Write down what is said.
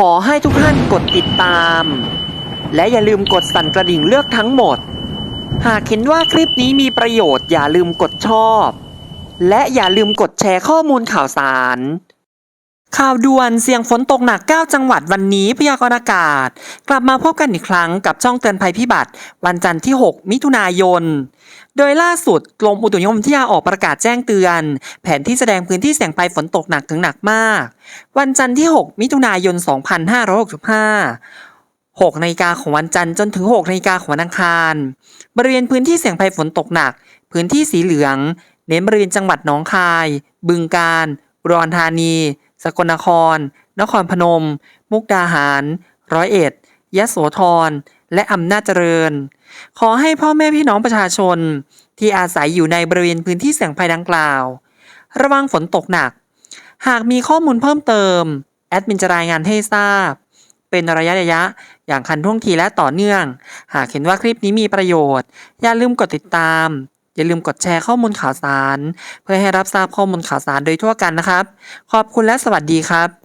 ขอให้ทุกท่านกดติดตาม และอย่าลืมกดสั่นกระดิ่งเลือกทั้งหมด หากเห็นว่าคลิปนี้มีประโยชน์อย่าลืมกดชอบ และอย่าลืมกดแชร์ข้อมูลข่าวสาร ข่าวด่วนเสี่ยงฝนตกหนัก 9 จังหวัดวันนี้พยากรณ์อากาศ กลับมาพบกันอีกครั้งกับช่องเตือนภัยพิบัติ วันจันทร์ที่ 6 มิถุนายน โดยล่าสุดกรมอุตุนิยมวิทยาออกประกาศแจ้งเตือน แผนที่แสดงพื้นที่เสี่ยงภัยฝนตกหนักถึงหนักมาก วันจันทร์ที่ 6 มิถุนายน 2565 6นาฬิกาของวันจันทร์จนถึง 6นาฬิกาของวันอังคาร บริเวณพื้นที่เสี่ยงภัยฝนตกหนัก พื้นที่สีเหลือง เน้นบริเวณจังหวัดหนองคาย บึงกาฬอุดรธานี สกลนคร นครพนม มุกดาหาร ร้อยเอ็ด ยะโสธร และอำนาจเจริญ ขอให้พ่อแม่พี่น้องประชาชน ที่อาศัยอยู่ในบริเวณพื้นที่เสี่ยงภัยดังกล่าว ระวังฝนตกหนัก หากมีข้อมูลเพิ่มเติม แอดมินจะรายงานให้ทราบ เป็นระยะระยะๆอย่างคันท่วงทีและต่อเนื่อง หากเห็นว่าคลิปนี้มีประโยชน์ อย่าลืมกดติดตาม อย่าลืมกดแชร์ข้อมูลข่าวสาร เพื่อให้รับทราบข้อมูลข่าวสารโดยทั่วกันนะครับ ขอบคุณและสวัสดีครับ